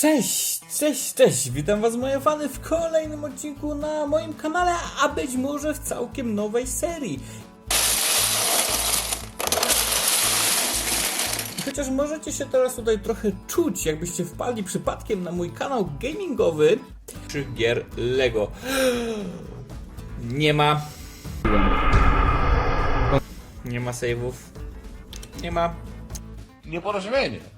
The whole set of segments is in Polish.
Cześć, cześć, cześć! Witam was moje fany w kolejnym odcinku na moim kanale, a być może w całkiem nowej serii. Chociaż możecie się teraz tutaj trochę czuć, jakbyście wpadli przypadkiem na mój kanał gamingowy czy gier Lego. Nie ma. Nie ma save'ów. Nie ma Nieporozumienie.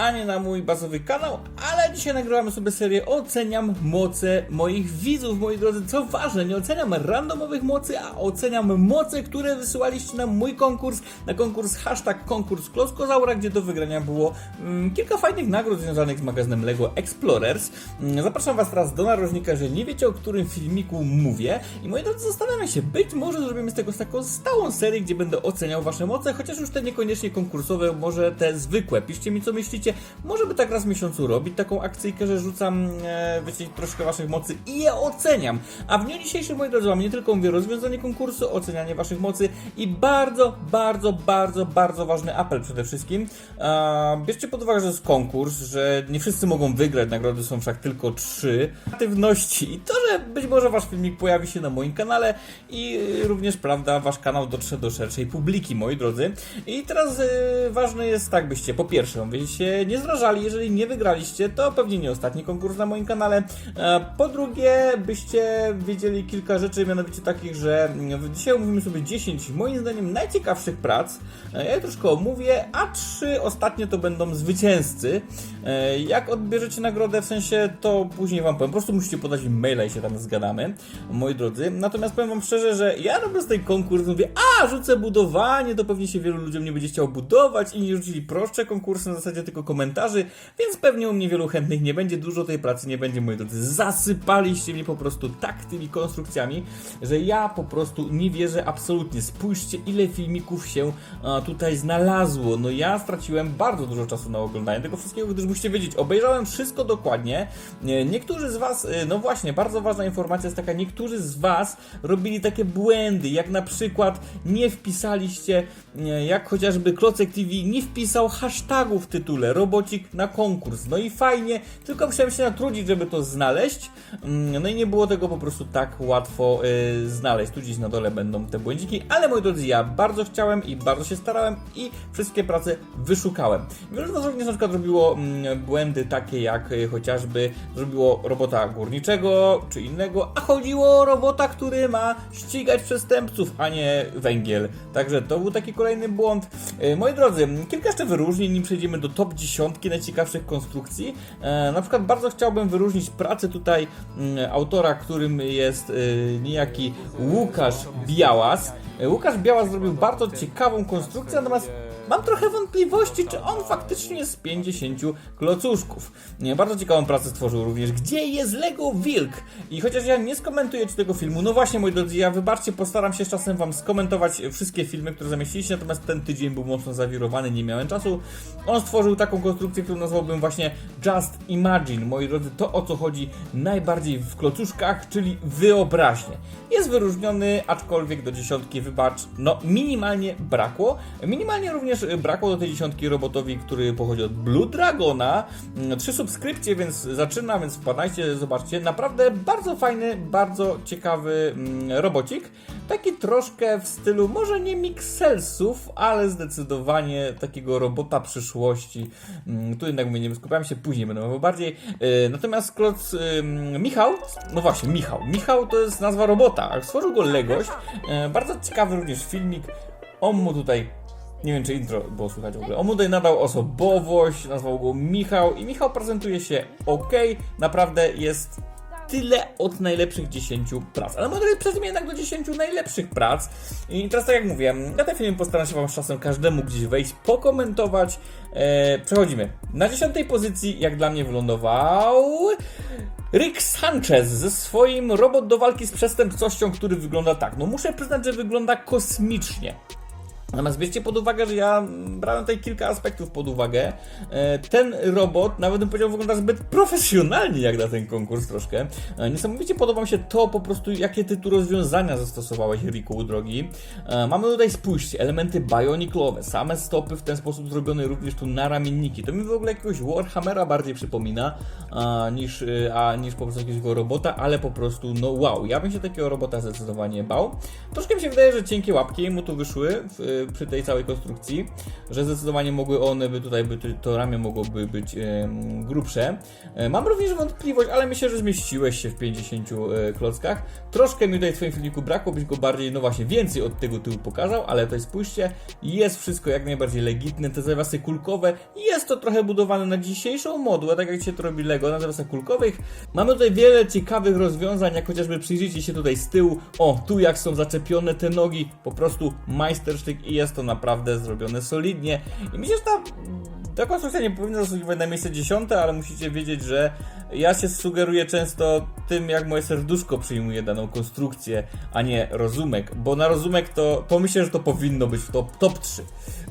Ani na mój bazowy kanał, ale dzisiaj nagrywamy sobie serię Oceniam moce moich widzów, moi drodzy. Co ważne, nie oceniam randomowych mocy, a oceniam moce, które wysyłaliście na mój konkurs, na konkurs hashtag konkurs Klockozaura, gdzie do wygrania było mm, kilka fajnych nagród związanych z magazynem LEGO Explorers. Mm, zapraszam was teraz do narożnika, że nie wiecie o którym filmiku mówię i moi drodzy zastanawiam się, być może zrobimy z tego taką stałą serię, gdzie będę oceniał wasze moce, chociaż już te niekoniecznie konkursowe, może te zwykłe. Piszcie mi co myślicie, może by tak raz w miesiącu robić taką akcyjkę, że rzucam e, wiecie, troszkę waszych mocy i je oceniam. A w dniu dzisiejszym, moi drodzy, mam nie tylko mówię rozwiązanie konkursu, ocenianie waszych mocy i bardzo, bardzo, bardzo, bardzo ważny apel przede wszystkim. E, bierzcie pod uwagę, że jest konkurs, że nie wszyscy mogą wygrać, nagrody są wszak tylko trzy. Aktywności i to, że być może wasz filmik pojawi się na moim kanale i y, również, prawda, wasz kanał dotrze do szerszej publiki, moi drodzy. I teraz y, ważne jest tak, byście po pierwsze, byście się nie zrażali, jeżeli nie wygraliście, to pewnie nie ostatni konkurs na moim kanale. E, Po drugie, byście wiedzieli kilka rzeczy, mianowicie takich, że dzisiaj omówimy sobie 10 moim zdaniem najciekawszych prac. E, Ja je troszkę omówię, a trzy ostatnie to będą zwycięzcy. E, Jak odbierzecie nagrodę, w sensie to później wam powiem. Po prostu musicie podać maila i się tam zgadamy, moi drodzy. Natomiast powiem wam szczerze, że ja robię z tej konkurs, mówię, a rzucę budowanie, to pewnie się wielu ludziom nie będzie chciał budować. Inni rzucili prostsze konkursy na zasadzie tylko komentarzy, więc pewnie u mnie wielu chętnych nie będzie, dużo tej pracy nie będzie, moi drodzy. Zasypaliście mnie po prostu tak tymi konstrukcjami, że ja po prostu nie wierzę absolutnie. Spójrzcie, ile filmików się a, tutaj znalazło. No ja straciłem bardzo dużo czasu na oglądanie tego wszystkiego, gdyż musicie wiedzieć, obejrzałem wszystko dokładnie. Nie- Niektórzy z Was, y, no właśnie, bardzo ważna informacja jest taka, niektórzy z Was robili takie błędy, jak na przykład nie wpisaliście, nie, jak chociażby Klocek TV nie wpisał hashtagu w tytule, robocik na konkurs. No i fajnie, tylko musiałem się natrudzić, żeby to znaleźć. Mm, No i nie było tego po prostu tak łatwo y, znaleźć. Tu gdzieś na dole będą te błędziki, ale moi drodzy, ja bardzo chciałem i bardzo się starałem i wszystkie prace wyszukałem. Wielu z Was również na przykład robiło mm, błędy takie jak y, chociażby zrobiło robota górniczego czy innego, a chodziło o robota, który ma ścigać przestępców, a nie węgiel. Także to był taki kolejny błąd. Y, Moi drodzy, kilka jeszcze wyróżnień, nim przejdziemy do top 10 najciekawszych konstrukcji. E, Na przykład bardzo chciałbym wyróżnić pracę tutaj mm, autora, którym jest y, niejaki Łukasz Białas. E, Łukasz Białas zrobił bardzo ciekawą konstrukcję, natomiast Mam trochę wątpliwości, czy on faktycznie jest z 50 klocuszków. Nie, bardzo ciekawą pracę stworzył również. Gdzie jest Lego Wilk? I chociaż ja nie skomentuję ci tego filmu, no właśnie moi drodzy, ja wybaczcie, postaram się z czasem wam skomentować wszystkie filmy, które zamieściliście, natomiast ten tydzień był mocno zawirowany, nie miałem czasu. On stworzył taką konstrukcję, którą nazwałbym właśnie Just Imagine. Moi drodzy, to o co chodzi najbardziej w klocuszkach, czyli wyobraźnię. Jest wyróżniony, aczkolwiek do dziesiątki, wybacz, no minimalnie brakło. Minimalnie również y, brakło do tej dziesiątki robotowi, który pochodzi od Blue Dragona. Mm, Trzy subskrypcje, więc zaczyna, więc wpadajcie, zobaczcie. Naprawdę bardzo fajny, bardzo ciekawy mm, robocik. Taki troszkę w stylu, może nie Mixelsów, ale zdecydowanie takiego robota przyszłości. Mm, Tu jednak mówię, nie skupiałem się, później będę mówił bardziej. Yy, Natomiast Kloc yy, Michał, no właśnie, Michał. Michał to jest nazwa robota. Stworzył go Legoś. Yy, Bardzo ciekawy również filmik. On mu tutaj nie wiem, czy intro było słychać w ogóle. Tutaj nadał osobowość, nazwał go Michał i Michał prezentuje się ok. Naprawdę jest tyle od najlepszych 10 prac. Ale może przejdziemy jednak do 10 najlepszych prac. I teraz tak jak mówię, ja ten film postaram się wam z czasem każdemu gdzieś wejść, pokomentować. E, przechodzimy. Na 10 pozycji, jak dla mnie wylądował... Rick Sanchez ze swoim robot do walki z przestępczością, który wygląda tak. No muszę przyznać, że wygląda kosmicznie. Natomiast bierzcie pod uwagę, że ja brałem tutaj kilka aspektów pod uwagę. E, Ten robot, nawet bym powiedział, wygląda zbyt profesjonalnie jak na ten konkurs troszkę. E, Niesamowicie podoba mi się to po prostu, jakie ty tu rozwiązania zastosowałeś, Riku, drogi. E, Mamy tutaj, spójrzcie, elementy bioniclowe, same stopy w ten sposób zrobione również tu na ramienniki. To mi w ogóle jakiegoś Warhammera bardziej przypomina niż, a, niż po prostu jakiegoś robota, ale po prostu, no wow, ja bym się takiego robota zdecydowanie bał. Troszkę mi się wydaje, że cienkie łapki mu tu wyszły w, przy tej całej konstrukcji, że zdecydowanie mogły one by tutaj, by to ramię mogłoby być grubsze. E, Mam również wątpliwość, ale myślę, że zmieściłeś się w 50 e, klockach. Troszkę mi tutaj w swoim filmiku brakło, byś go bardziej, no właśnie, więcej od tego tyłu pokazał, ale tutaj spójrzcie, jest wszystko jak najbardziej legitne, te zawiasy kulkowe, jest to trochę budowane na dzisiejszą modłę, tak jak się to robi Lego na zawiasach kulkowych. Mamy tutaj wiele ciekawych rozwiązań, jak chociażby przyjrzyjcie się tutaj z tyłu, o, tu jak są zaczepione te nogi, po prostu majstersztyk jest to naprawdę zrobione solidnie. I myślę, że ta ta konstrukcja nie powinna zasługiwać na miejsce dziesiąte, ale musicie wiedzieć, że ja się sugeruję często tym, jak moje serduszko przyjmuje daną konstrukcję, a nie rozumek, bo na rozumek to, to myślę, że to powinno być w top, top 3.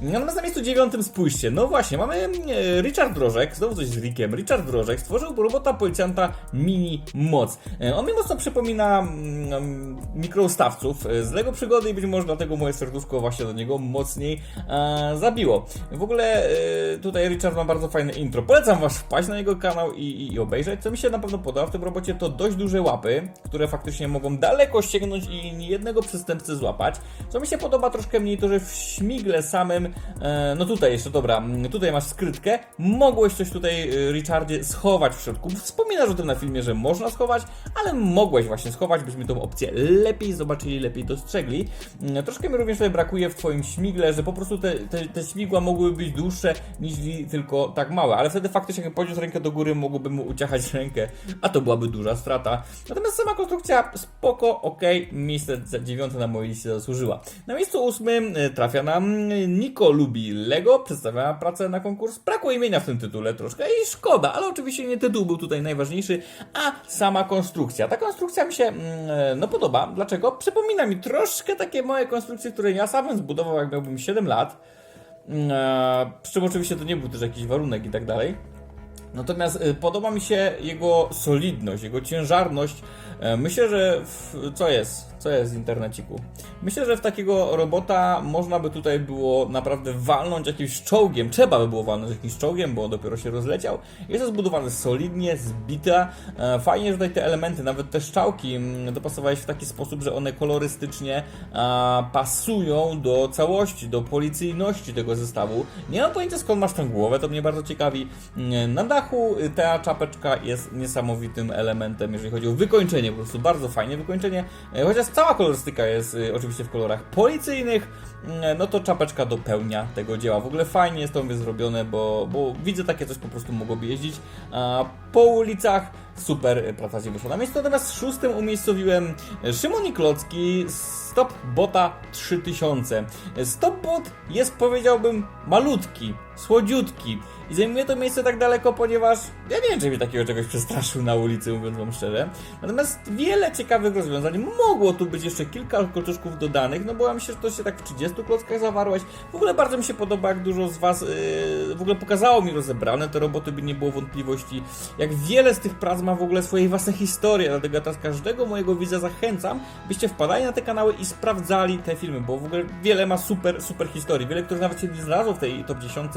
Natomiast na miejscu dziewiątym spójrzcie, no właśnie, mamy e, Richard Drożek, znowu coś z Rickiem, Richard Drożek stworzył robota policjanta Mini Moc. E, On mi mocno przypomina mm, mikroustawców e, z Lego Przygody i być może dlatego moje serduszko właśnie do niego mocniej e, zabiło. W ogóle e, tutaj Richard ma bardzo fajne intro. Polecam was wpaść na jego kanał i, i, i obejrzeć. Co mi się na pewno podoba w tym robocie to dość duże łapy, które faktycznie mogą daleko sięgnąć i niejednego przestępcę złapać. Co mi się podoba troszkę mniej to, że w śmigle samym, e, no tutaj jeszcze dobra, mm, tutaj masz skrytkę, mogłeś coś tutaj e, Richardzie schować w środku. Wspominasz o tym na filmie, że można schować, ale mogłeś właśnie schować, byśmy tą opcję lepiej zobaczyli, lepiej dostrzegli. Mm, Troszkę mi również tutaj brakuje w twoim śmigle, że po prostu te, te, te śmigła mogłyby być dłuższe niż tylko tak małe, ale wtedy faktycznie jak podniósł rękę do góry, mogłoby mu uciachać rękę, a to byłaby duża strata. Natomiast sama konstrukcja spoko, ok, miejsce dziewiąte na mojej liście zasłużyła. Na miejscu ósmym e, trafia nam Niko lubi Lego, przedstawia pracę na konkurs. Brakło imienia w tym tytule troszkę i szkoda, ale oczywiście nie tytuł był tutaj najważniejszy, a sama konstrukcja. Ta konstrukcja mi się mm, e, no podoba. Dlaczego? Przypomina mi troszkę takie moje konstrukcje, które ja sam zbudował jak miałbym 7 lat. Mm, e, Przy czym oczywiście to nie był też jakiś warunek i tak dalej. Natomiast y, podoba mi się jego solidność, jego ciężarność. E, Myślę, że w, co jest? Co jest w interneciku? Myślę, że w takiego robota można by tutaj było naprawdę walnąć jakimś czołgiem. Trzeba by było walnąć jakimś czołgiem, bo dopiero się rozleciał. Jest to zbudowane solidnie, zbite. E, Fajnie, że tutaj te elementy, nawet te szczałki mm, dopasowałeś w taki sposób, że one kolorystycznie a, pasują do całości, do policyjności tego zestawu. Nie mam pojęcia skąd masz tę głowę, to mnie bardzo ciekawi. Mm, Na dachu y, ta czapeczka jest niesamowitym elementem, jeżeli chodzi o wykończenie, po prostu bardzo fajnie wykończenie. E, Chociaż cała kolorystyka jest y, oczywiście w kolorach policyjnych, mm, no to czapeczka dopełnia tego dzieła. W ogóle fajnie jest to mówię, zrobione, bo, bo widzę takie coś po prostu mogłoby jeździć a, po ulicach. Super się wyszła. Na miejscu natomiast szóstym umiejscowiłem Szymon Klocki Stop Bota 3000. Stop Bot jest powiedziałbym malutki, słodziutki i zajmuje to miejsce tak daleko, ponieważ ja nie wiem, czy mnie takiego czegoś przestraszył na ulicy, mówiąc wam szczerze. Natomiast wiele ciekawych rozwiązań. Mogło tu być jeszcze kilka kolczuszków dodanych, no bo ja myślę, że to się tak w 30 klockach zawarłeś. W ogóle bardzo mi się podoba, jak dużo z was yy, w ogóle pokazało mi rozebrane te roboty, by nie było wątpliwości. Jak wiele z tych prac ma w ogóle swoje własne historie, dlatego ja teraz każdego mojego widza zachęcam, byście wpadali na te kanały i sprawdzali te filmy, bo w ogóle wiele ma super, super historii. Wiele, których nawet się nie znalazło w tej top 10,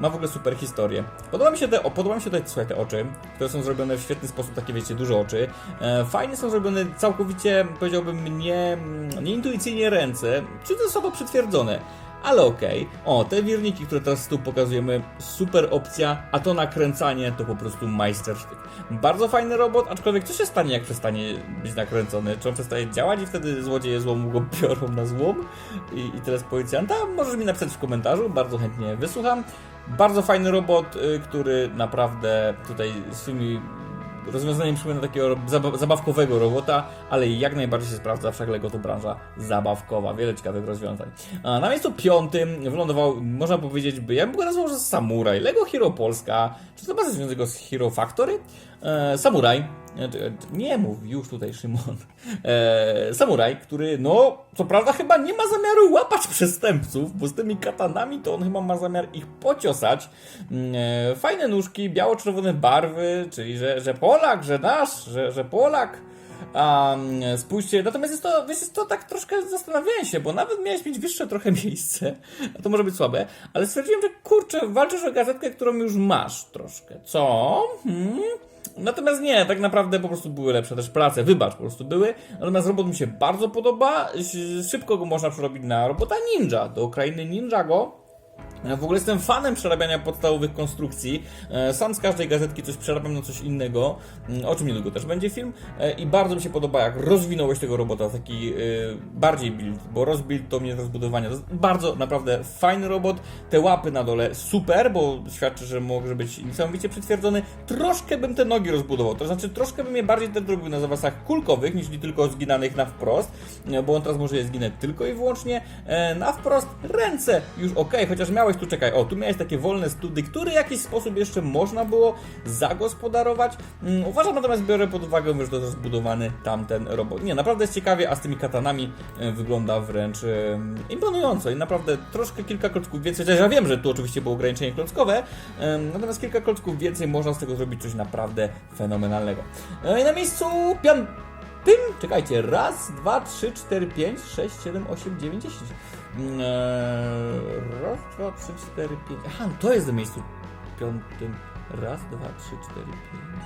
ma w ogóle super historię. Podoba mi się te, o, podoba mi się tutaj, słuchaj, te oczy, które są zrobione w świetny sposób, takie wiecie, duże oczy. E, fajnie są zrobione całkowicie, powiedziałbym, nie, nie intuicyjnie ręce, cudzysłowo przytwierdzone. Ale okej. O, te wirniki, które teraz tu pokazujemy, super opcja, a to nakręcanie to po prostu majstersztyk. Bardzo fajny robot, aczkolwiek co się stanie, jak przestanie być nakręcony? Czy on przestaje działać i wtedy złodzieje złomu go biorą na złom? I, i teraz policjanta? Możesz mi napisać w komentarzu, bardzo chętnie wysłucham. Bardzo fajny robot, y, który naprawdę tutaj swoimi rozwiązaniem przypomina takiego zaba- zabawkowego robota, ale jak najbardziej się sprawdza, wszak Lego to branża zabawkowa, wiele ciekawych rozwiązań. A na miejscu piątym wylądował, można powiedzieć, by ja bym go nazwał, że Samuraj, Lego Hero Polska, czy to ma coś związnego z Hero Factory? E, Samuraj, nie mów już tutaj Szymon, e, samuraj, który no, co prawda chyba nie ma zamiaru łapać przestępców, bo z tymi katanami to on chyba ma zamiar ich pociosać. Mm, E, fajne nóżki, biało-czerwone barwy, czyli że, że Polak, że nasz, że, że Polak. A spójrzcie, natomiast jest to, jest to tak troszkę zastanawiałem się, bo nawet miałeś mieć wyższe trochę miejsce, a to może być słabe, ale stwierdziłem, że kurczę, walczysz o gazetkę, którą już masz troszkę. Co? Hmm? Natomiast nie, tak naprawdę po prostu były lepsze też prace, wybacz, po prostu były. Natomiast robot mi się bardzo podoba, sz- szybko go można przerobić na robota ninja, do krainy Ninjago. Ja w ogóle jestem fanem przerabiania podstawowych konstrukcji. E, Sam z każdej gazetki coś przerabiam na coś innego, Mm, o czym niedługo też będzie film. E, I bardzo mi się podoba, jak rozwinąłeś tego robota taki e, bardziej build, bo rozbuild to mnie rozbudowania. To jest bardzo naprawdę fajny robot. Te łapy na dole super, bo świadczy, że może być niesamowicie przytwierdzony. Troszkę bym te nogi rozbudował, to znaczy troszkę bym je bardziej też zrobił na zawasach kulkowych, niż tylko zginanych na wprost, bo on teraz może je zginąć tylko i wyłącznie na wprost. Ręce już ok, chociaż miałeś tu, czekaj, o, tu miałeś takie wolne study, które w jakiś sposób jeszcze można było zagospodarować. Mm, Uważam natomiast, biorę pod uwagę, że to zbudowany tamten robot. Nie, naprawdę jest ciekawie, a z tymi katanami e, wygląda wręcz e, imponująco i naprawdę troszkę kilka klocków więcej, ja wiem, że tu oczywiście było ograniczenie klockowe, e, natomiast kilka klocków więcej można z tego zrobić coś naprawdę fenomenalnego. I na miejscu piątym, czekajcie, raz, dwa, trzy, cztery, pięć, sześć, siedem, osiem, dziewięć, dziesięć. Mm, e, Raz, dwa, trzy, cztery, pięć. Aha, no to jest na miejscu piątym. Raz, dwa, trzy, cztery, pięć.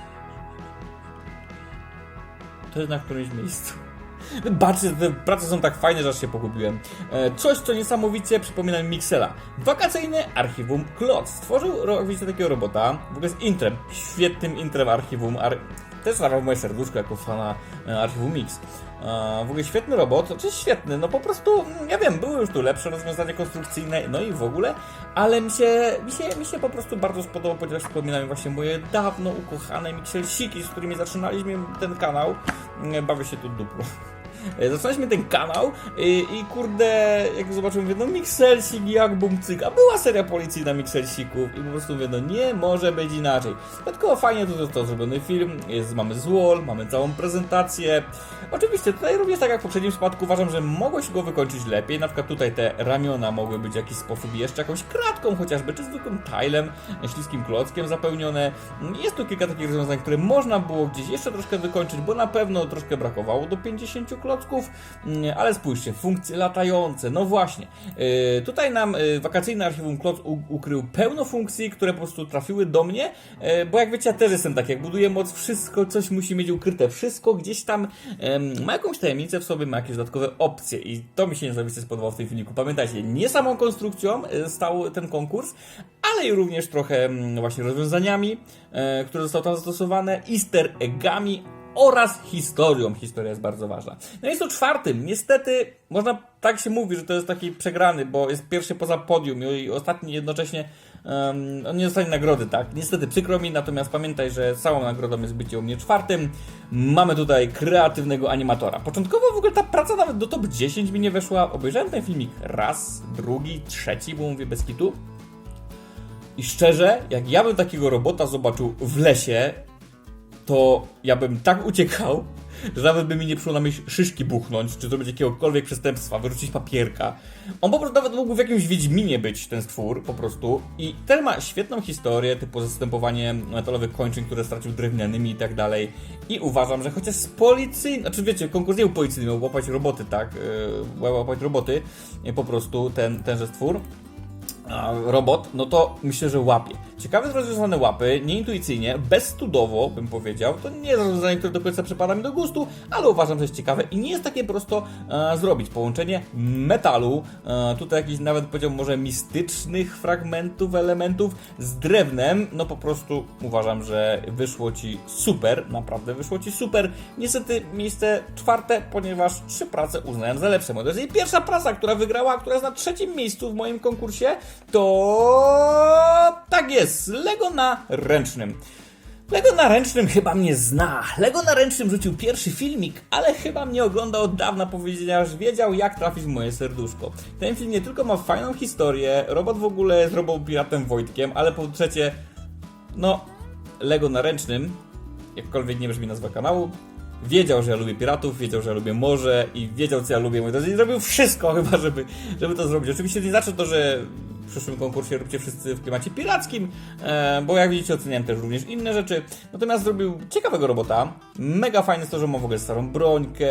To jest na którymś miejscu. Baczcie, te prace są tak fajne, że aż się pogubiłem. E, Coś, co niesamowicie przypomina mi Mixela. Wakacyjne archiwum Klot. Stworzył robicie takiego robota, w ogóle z intrem, świetnym intrem archiwum. Ar... Też w moje serduszko jako fana e, archiwum Mix. E, W ogóle świetny robot, znaczy świetny, no po prostu, mm, ja wiem, były już tu lepsze rozwiązania konstrukcyjne, no i w ogóle, ale mi się, mi się, mi się po prostu bardzo spodobał, ponieważ przypomina mi właśnie moje dawno ukochane Mixelsiki, z którymi zaczynaliśmy ten kanał. Mm, Bawię się tu dupło. E, Zaczynaliśmy ten kanał i, i kurde, jak zobaczyłem, mówię, no jak bumcyk, a była seria policyjna Mixelsików i po prostu mówię, no nie może być inaczej. Dodatkowo fajnie tu został zrobiony film, jest, mamy złol, mamy całą prezentację. Oczywiście tutaj również tak jak w poprzednim przypadku uważam, że mogło się go wykończyć lepiej, na przykład tutaj te ramiona mogły być w jakiś sposób jeszcze jakąś kratką chociażby, czy zwykłym tilem, śliskim klockiem zapełnione. Jest tu kilka takich rozwiązań, które można było gdzieś jeszcze troszkę wykończyć, bo na pewno troszkę brakowało do 50 klocków, Mm, ale spójrzcie, funkcje latające, no właśnie. Yy, tutaj nam yy, wakacyjny archiwum Kloc ukrył pełno funkcji, które po prostu trafiły do mnie, yy, bo jak wiecie, ja też jestem tak, jak buduję moc, wszystko coś musi mieć ukryte, wszystko gdzieś tam ma jakąś tajemnicę w sobie, ma jakieś dodatkowe opcje i to mi się niesamowicie spodobało w tym filmiku. Pamiętajcie, nie samą konstrukcją stał ten konkurs, ale i również trochę mm, właśnie rozwiązaniami, e, które zostały tam zastosowane, easter eggami oraz historią. Historia jest bardzo ważna. No i to czwartym. Niestety, można tak się mówi, że to jest taki przegrany, bo jest pierwszy poza podium i ostatni jednocześnie um, on nie dostanie nagrody, tak? Niestety przykro mi, natomiast pamiętaj, że całą nagrodą jest bycie u mnie czwartym. Mamy tutaj kreatywnego animatora. Początkowo w ogóle ta praca nawet do top 10 mi nie weszła. Obejrzałem ten filmik raz, drugi, trzeci, bo mówię bez kitu. I szczerze, jak ja bym takiego robota zobaczył w lesie, to ja bym tak uciekał, że nawet by mi nie przyszło na myśl szyszki buchnąć, czy zrobić jakiegokolwiek przestępstwa, wyrzucić papierka. On po prostu nawet mógł w jakimś Wiedźminie być, ten stwór, po prostu. I ten ma świetną historię, typu zastępowanie metalowych kończyn, które stracił drewnianymi i tak dalej. I uważam, że chociaż z policyjny, znaczy wiecie, konkurs nie był policyjny, miał łapać roboty, tak, yy, łapać roboty, yy, po prostu ten, tenże stwór robot, no to myślę, że łapie. Ciekawe jest rozwiązane łapy, nieintuicyjnie, bezstudowo bym powiedział. To nie jest rozwiązanie, które do końca przypada mi do gustu, ale uważam, że jest ciekawe i nie jest takie prosto e, zrobić. Połączenie metalu, e, tutaj jakichś nawet powiedział może mistycznych fragmentów, elementów z drewnem, no po prostu uważam, że wyszło ci super, naprawdę wyszło ci super. Niestety miejsce czwarte, ponieważ trzy prace uznałem za lepsze. Moi drodzy, i pierwsza praca, która wygrała, która jest na trzecim miejscu w moim konkursie, to tak jest, Lego na ręcznym. Lego na ręcznym chyba mnie zna. Lego na ręcznym rzucił pierwszy filmik, ale chyba mnie oglądał od dawna, powiedział, wiedział jak trafić w moje serduszko. Ten film nie tylko ma fajną historię, robot w ogóle jest robot piratem Wojtkiem, ale po trzecie, no, Lego na ręcznym jakkolwiek nie brzmi nazwa kanału, wiedział, że ja lubię piratów, wiedział, że ja lubię morze i wiedział, co ja lubię, drodzy, i zrobił wszystko chyba, żeby, żeby to zrobić. Oczywiście nie znaczy to, że przyszłym konkursie róbcie wszyscy w klimacie pirackim, e, bo jak widzicie oceniałem też również inne rzeczy. Natomiast zrobił ciekawego robota. Mega fajne jest to, że ma w ogóle starą brońkę,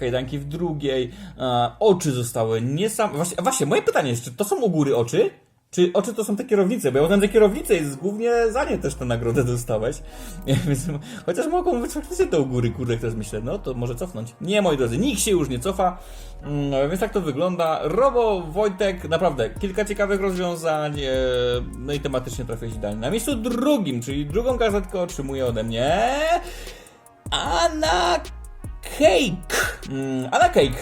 kajdanki w drugiej, e, oczy zostały niesam... Właśnie, właśnie, moje pytanie jest, czy to są u góry oczy? Czy oczy to są te kierownice? Bo ja uznałem te kierownice i głównie za nie też tę nagrodę dostałeś. Więc, chociaż mogą być faktycznie u góry, kurde, teraz myślę, no to może cofnąć. Nie, moi drodzy, nikt się już nie cofa. Mm, Więc tak to wygląda. Robo, Wojtek, naprawdę kilka ciekawych rozwiązań. e, No i tematycznie trafiłeś idealnie. Na miejscu drugim, czyli drugą gazetkę otrzymuje ode mnie. Anna Cake. Mm, Anna Cake.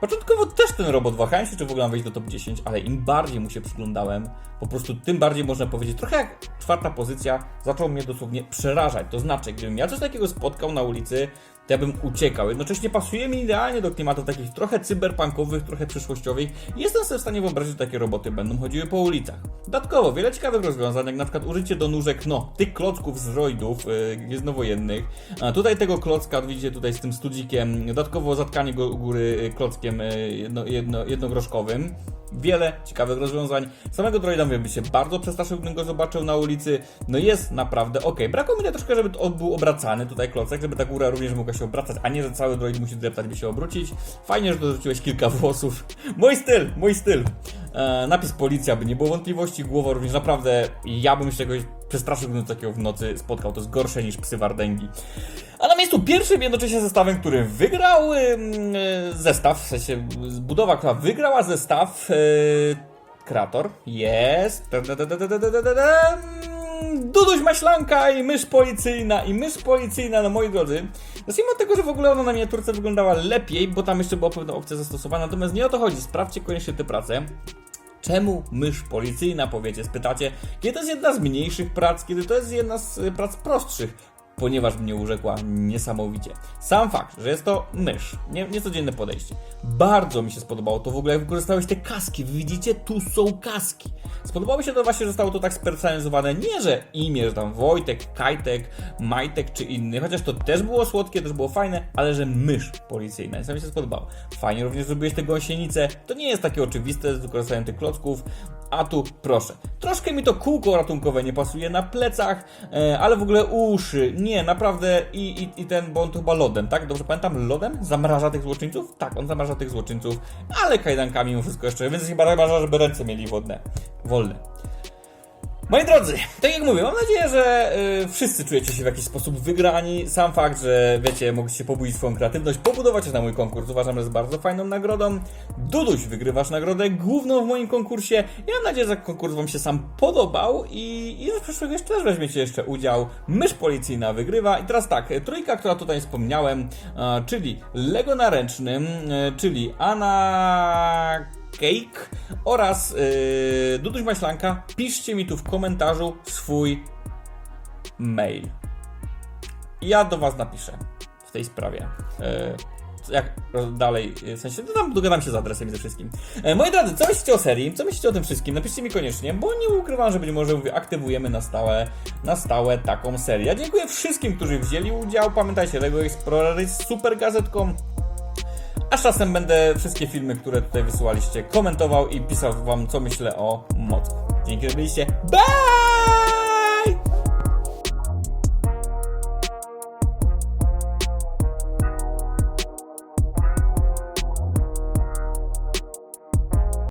Początkowo też ten robot wahałem się, czy w ogóle mam wejść do top 10, ale im bardziej mu się przyglądałem, po prostu tym bardziej można powiedzieć, trochę jak czwarta pozycja, zaczął mnie dosłownie przerażać. To znaczy, gdybym ja coś takiego spotkał na ulicy, to ja bym uciekał. Jednocześnie pasuje mi idealnie do klimatu takich trochę cyberpunkowych, trochę przyszłościowych jestem sobie w stanie wyobrazić, że takie roboty będą chodziły po ulicach. Dodatkowo, wiele ciekawych rozwiązań, jak na przykład użycie do nóżek, no, tych klocków z roidów yy, gwiezdnowojennych. Tutaj tego klocka, widzicie tutaj z tym studzikiem, dodatkowo zatkanie go u góry y, klockiem y, jedno, jedno, jednogroszkowym. Wiele ciekawych rozwiązań. Samego droida bym się bardzo przestraszył, gdybym go zobaczył na ulicy. No jest naprawdę ok. Brakło mi troszkę, żeby on był obracany tutaj klocek, żeby ta góra również mogła się obracać, a nie, że cały droid musi dreptać, by się obrócić. Fajnie, że dorzuciłeś kilka włosów. Mój styl, mój styl. E, napis policja, by nie było wątpliwości. Głowa również naprawdę, ja bym się czegoś przestraszył, gdybym takiego w nocy spotkał. To jest gorsze niż psy wardęgi. A na miejscu pierwszym jednocześnie zestawem, który wygrał e, zestaw, w sensie budowa, która wygrała zestaw e, Krator jest... Duduś Maślanka i mysz policyjna i mysz policyjna, no moi drodzy. No Zacznijmy od tego, że w ogóle ona na miniaturce wyglądała lepiej, bo tam jeszcze była pewna opcja zastosowana, natomiast nie o to chodzi, sprawdźcie koniecznie te prace. Czemu mysz policyjna, powiecie, spytacie, kiedy to jest jedna z mniejszych prac, kiedy to jest jedna z y, prac prostszych, ponieważ mnie urzekła niesamowicie. Sam fakt, że jest to mysz, nie, niecodzienne podejście. Bardzo mi się spodobało to w ogóle, jak wykorzystałeś te kaski. Wy widzicie, tu są kaski. Spodobało mi się to właśnie, że zostało to tak spersonalizowane. Nie, że imię, że tam Wojtek, Kajtek, Majtek czy inny, chociaż to też było słodkie, też było fajne, ale że mysz policyjna. To mi się spodobało. Fajnie również zrobiłeś te gąsienice. To nie jest takie oczywiste z wykorzystaniem tych klocków. A tu proszę. Troszkę mi to kółko ratunkowe nie pasuje na plecach, e, ale w ogóle uszy. Nie, naprawdę. I, i, I ten, bo on to chyba lodem, tak? Dobrze pamiętam? Lodem? Zamraża tych złoczyńców? Tak, on zamraża tych złoczyńców, ale kajdankami mimo wszystko jeszcze, więc chyba zamraża, żeby ręce mieli wodne. Wolne. Moi drodzy, tak jak mówię, mam nadzieję, że y, wszyscy czujecie się w jakiś sposób wygrani. Sam fakt, że wiecie, mogliście pobudzić swoją kreatywność, pobudować się na mój konkurs, uważam, że jest bardzo fajną nagrodą. Duduś, wygrywasz nagrodę główną w moim konkursie. Ja mam nadzieję, że konkurs Wam się sam podobał i, i że w przyszłym jeszcze też weźmiecie jeszcze udział. Mysz policyjna wygrywa. I teraz tak, trójka, która tutaj wspomniałem, e, czyli Lego na ręcznym, e, czyli Anna Cake oraz yy, Duduś Maślanka. Piszcie mi tu w komentarzu swój mail. Ja do Was napiszę w tej sprawie. Yy, jak dalej, w sensie, no tam dogadam się z adresem i ze wszystkim. E, moi drodzy, co myślicie o serii? Co myślicie o tym wszystkim? Napiszcie mi koniecznie, bo nie ukrywam, że być może mówię, aktywujemy na stałe, na stałe taką serię. Ja dziękuję wszystkim, którzy wzięli udział. Pamiętajcie, Lego jest super gazetką. A z czasem będę wszystkie filmy, które tutaj wysyłaliście, komentował i pisał wam, co myślę o mocku. Dzięki, że byliście. Bye!